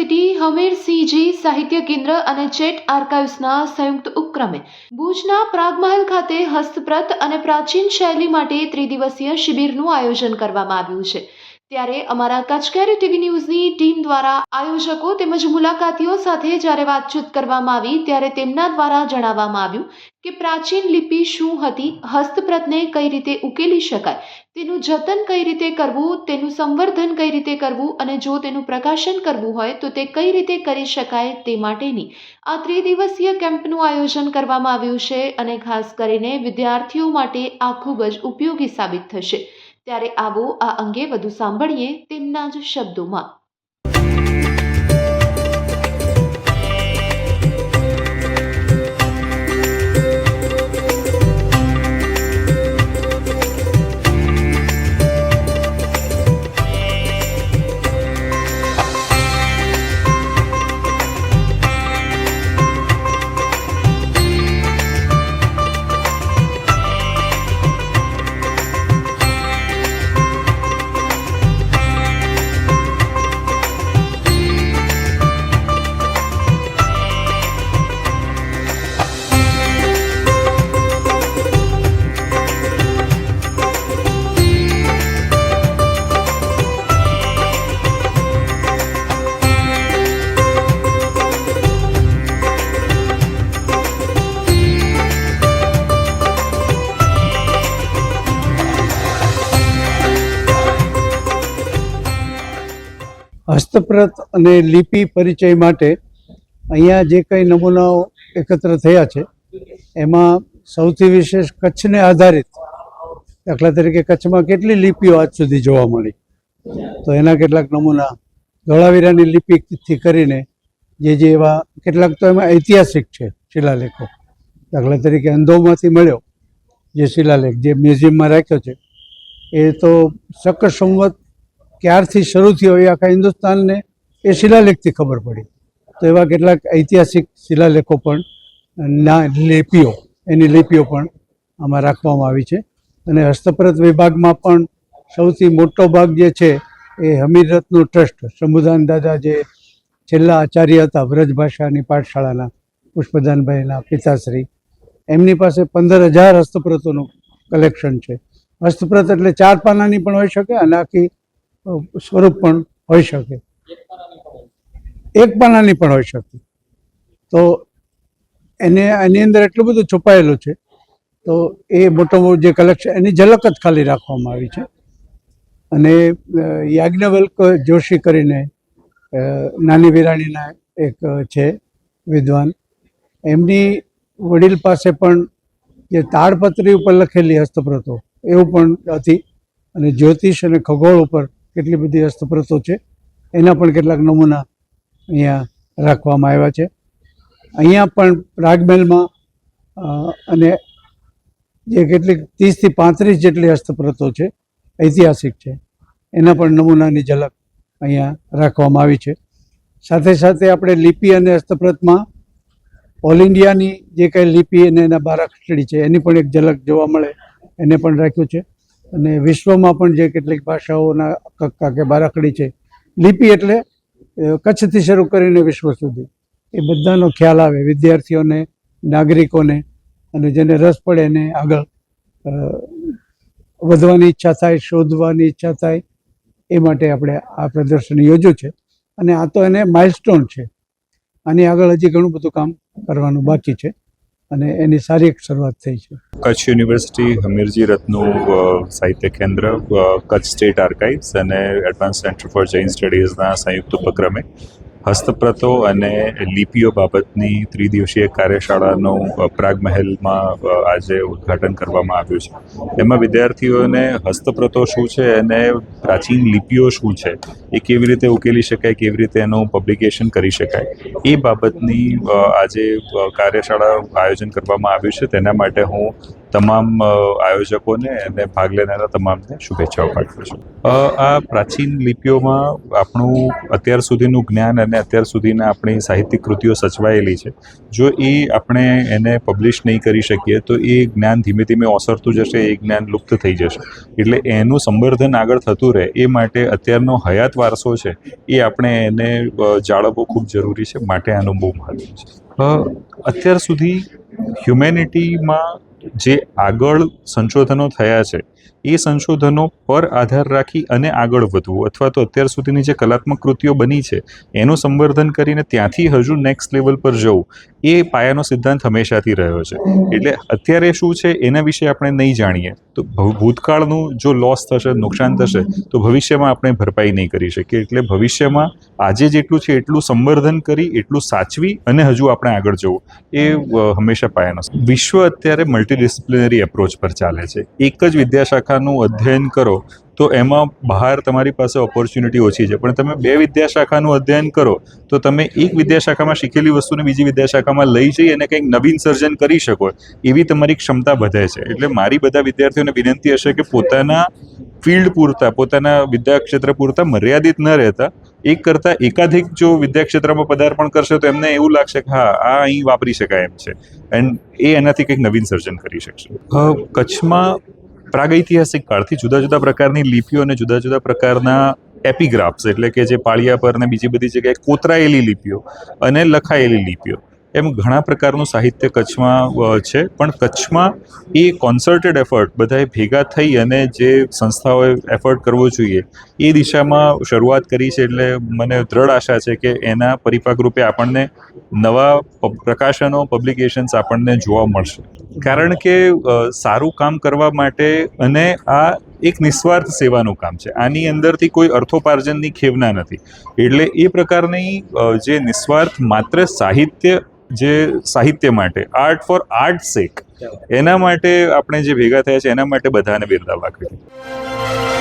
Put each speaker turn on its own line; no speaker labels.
University CG, સાહિત્ય કેન્દ્ર અને ચેટ આર્કાઇવ્સના સંયુક્ત ઉપક્રમે. ભુજના પ્રાગમહેલ ખાતે હસ્તપ્રત અને પ્રાચીન શૈલી માટે ત્રિદિવસીય શિબિરનું આયોજન કરવામાં આવ્યું છે. ત્યારે અમારા કચકેરી ટીવી ન્યૂઝની ટીમ દ્વારા આયોજકો તેમજ મુલાકાતીઓ સાથે જ્યારે વાતચીત કરવામાં આવી ત્યારે તેમના દ્વારા જણાવવામાં આવ્યું કે પ્રાચીન લિપિ શું હતી, હસ્તપ્રતને કઈ રીતે ઉકેલી શકાય, તેનું જતન કઈ રીતે કરવું, તેનું સંવર્ધન કઈ રીતે કરવું અને જો તેનું પ્રકાશન કરવું હોય તો તે કઈ રીતે કરી શકાય તે માટેની આ ત્રિદિવસીય કેમ્પનું આયોજન કરવામાં આવ્યું છે અને ખાસ કરીને વિદ્યાર્થીઓ માટે આ ખૂબ જ ઉપયોગી સાબિત થશે. ત્યારે આવો આ અંગે વધુ સાંભળીએ તેમના જ શબ્દોમાં.
હસ્તપ્રત અને લિપિ પરિચય માટે અહીંયા જે કંઈ નમૂનાઓ એકત્ર થયા છે, એમાં સૌથી વિશેષ કચ્છને આધારિત, દાખલા તરીકે કચ્છમાં કેટલી લિપિઓ આજ સુધી જોવા મળી? તો એના કેટલાક નમૂના ધોળાવીરાની લિપિથી કરીને જે જે એવા કેટલાક તો એમાં ઐતિહાસિક છે, શિલાલેખો. દાખલા તરીકે અંધોમાંથી મળ્યો જે શિલાલેખ જે મ્યુઝિયમમાં રાખ્યો છે, એ તો શક સંવત ક્યારથી શરૂ થયો એ આખા હિન્દુસ્તાનને એ શિલાલેખથી ખબર પડી. તો એવા કેટલાક ઐતિહાસિક શિલાલેખો પણ ના લિપિઓ એની લિપિઓ પણ આમાં રાખવામાં આવી છે. અને હસ્તપ્રત વિભાગમાં પણ સૌથી મોટો ભાગ જે છે એ હમીરરત્નનું ટ્રસ્ટ શંભુદાન દાદા જે છેલ્લા આચાર્ય હતા, વ્રજ ભાષાની પાઠશાળાના પુષ્પદાનભાઈના પિતાશ્રી, એમની પાસે પંદર હજાર હસ્તપ્રતોનું કલેક્શન છે. હસ્તપ્રત એટલે ચાર પાનાની પણ હોઈ શકે, અને આખી સ્વરૂપ પણ હોઈ શકે. એક પાનાની પણ હોઈ શકે. તો એને, એની અંદર એટલું બધું છુપાયેલું છે. તો એ મોટો જે કલેક્શન એની ઝલક જ ખાલી રાખવામાં આવી છે. અને યાજ્ઞવલ્ક જોશી કરીને નાની વિરાણીના એક છે વિદ્વાન. એમની વડીલ પાસે પણ જે તાડપત્રી ઉપર લખેલી હસ્તપ્રતો, એવું પણ હતી અને જ્યોતિષ અને ખગોળ ઉપર કેટલી બધી હસ્તપ્રતો છે, એના પણ કેટલાક નમૂના અહીંયા રાખવામાં આવ્યા છે. અહીંયા પણ રાજમહેલમાં અને જે કેટલીક ત્રીસથી પાંત્રીસ જેટલી હસ્તપ્રતો છે, ઐતિહાસિક છે, એના પણ નમૂનાની ઝલક અહીંયા રાખવામાં આવી છે. સાથે સાથે આપણે લિપિ અને હસ્તપ્રતમાં ઓલ ઇન્ડિયાની જે કંઈ લિપિ અને એના બારાખડી છે, એની પણ એક ઝલક જોવા મળે, એને પણ રાખ્યું છે. અને વિશ્વમાં પણ જે કેટલીક ભાષાઓના કક્કા કે બારાખડી છે, લિપિ એટલે કચ્છથી શરૂ કરીને વિશ્વ સુધી. એ બધાનો ખ્યાલ આવે વિદ્યાર્થીઓને, નાગરિકોને, અને જેને રસ પડે એને આગળ વધવાની ઈચ્છા થાય, શોધવાની ઈચ્છા થાય, એ માટે આપણે આ પ્રદર્શન યોજ્યું છે. અને આ તો એને માઇલસ્ટોન છે. આની આગળ હજી ઘણું બધું કામ કરવાનું બાકી છે. અને એની સારી એક શરૂઆત થઈ છે.
કચ્છ યુનિવર્સિટી હમીરજી રત્નું સાહિત્ય કેન્દ્ર કચ્છ સ્ટેટ આર્કાઇવ્સ અને એડવાન્સ સેન્ટર ફોર જૈન સ્ટડીઝના સંયુક્ત ઉપક્રમે હસ્તપ્રતો અને લિપિઓ બાબતની ત્રિદિવસીય કાર્યશાળાનું પ્રાગ મહેલમાં આજે ઉદ્ઘાટન કરવામાં આવ્યું છે. એમાં વિદ્યાર્થીઓને હસ્તપ્રતો શું છે અને પ્રાચીન લિપિઓ શું છે, એ કેવી રીતે ઉકેલી શકાય, કેવી રીતે એનું પબ્લિકેશન કરી શકાય, એ બાબતની આજે કાર્યશાળા આયોજન કરવામાં આવ્યું છે. તેના માટે હું તમામ આયોજકોને અને ભાગ લેનારા તમામને શુભેચ્છાઓ પાઠવું છું. આ પ્રાચીન લિપિઓમાં આપણું અત્યાર સુધીનું જ્ઞાન અને અત્યાર સુધીના આપણી સાહિત્યિક કૃતિઓ સચવાયેલી છે. જો એ આપણે એને પબ્લિશ નહીં કરી શકીએ, તો એ જ્ઞાન ધીમે ધીમે ઓસરતું જશે, એ જ્ઞાન લુપ્ત થઈ જશે. એટલે એનું સંવર્ધન આગળ થતું રહે, એ માટે અત્યારનો હયાત વારસો છે, એ આપણે એને જાળવવો ખૂબ જરૂરી છે, માટે આનું બહુ મહત્વ છે. અત્યાર સુધી હ્યુમેનિટીમાં જે આગળ સંશોધનો થયા છે એ સંશોધનો પર આધાર રાખી અને આગળ વધવું અથવા તો અત્યાર સુધીની જે કલાત્મક કૃતિઓ બની છે, એનું સંવર્ધન કરીને ત્યાંથી હજુ નેક્સ્ટ લેવલ પર જવું, એ પાયાનો સિદ્ધાંત હંમેશાથી રહ્યો છે. એટલે અત્યારે શું છે, એના વિશે આપણે નહીં જાણીએ. તો ભૂતકાળનું જો લોસ થશે, નુકસાન થશે, તો ભવિષ્યમાં આપણે ભરપાઈ નહીં કરી શકીએ. એટલે ભવિષ્યમાં આજે જેટલું છે, એટલું સંવર્ધન કરી, એટલું સાચવી અને હજુ આપણે આગળ જવું. એ હંમેશા પાયાનો વિશ્વ અત્યારે મલ્ટીડિસિપ્લિનરી એપ્રોચ પર ચાલે છે. એક જ વિદ્યાશાખાનું અધ્યયન કરો, તો એમાં બહાર તમારી પાસે ઓપોર્ચ્યુનિટી ઓછી છે. પણ તમે બે વિદ્યાશાખાનું અધ્યયન કરો, તો તમે એક વિદ્યાશાખામાં શીખેલી વસ્તુને બીજી વિદ્યાશાખામાં લઈ જઈ અને કંઈક નવીન સર્જન કરી શકો. એવી તમારી ક્ષમતા વધે છે. એટલે મારી બધા વિદ્યાર્થીઓને વિનંતી હશે કે પોતાના ફિલ્ડ પૂરતા, પોતાના વિદ્યાક્ષેત્ર પૂરતા મર્યાદિત ન રહેતા. એક કરતાં એકાધિક જો વિદ્યાક્ષેત્રમાં પદાર્પણ કરશે, તો એમને એવું લાગશે કે હા, આ અહીં વાપરી શકાય એમ છે. એન્ડ એ એનાથી કંઈક નવીન સર્જન કરી શકશે. કચ્છમાં પ્રાગૈતિહાસિક કાળથી જુદા જુદા પ્રકારની લિપિઓ અને જુદા જુદા પ્રકારના એપિગ્રાફ્સ, એટલે કે જે પાળિયા પર ને બીજી બધી જગ્યાએ કોતરાયેલી લિપિઓ અને લખાયેલી લિપિઓ. એમ ઘણા પ્રકારનું સાહિત્ય કચ્છમાં છે. પણ કચ્છમાં એ કોન્સર્ટેડ એફર્ટ બધાએ ભેગા થઈ અને જે સંસ્થાઓએ એફર્ટ કરવો જોઈએ, એ દિશામાં શરૂઆત કરી છે એટલે મને દ્રઢ આશા છે કે એના પરિપાક રૂપે આપણને નવા પ્રકાશનો પબ્લિકેશન્સ આપણને જોવા મળશે. કારણ કે સારું કામ કરવા માટે અને આ એક નિસ્વાર્થ સેવાનું કામ છે. આની અંદરથી કોઈ અર્થોપાર્જનની ખેવના નથી. એટલે એ પ્રકારની જે નિસ્વાર્થ માત્ર સાહિત્ય જે સાહિત્ય માટે આર્ટ ફોર આર્ટ સેક એના માટે આપણે જે ભેગા થયા છે એના માટે બધાને બિરદાવવા જોઈએ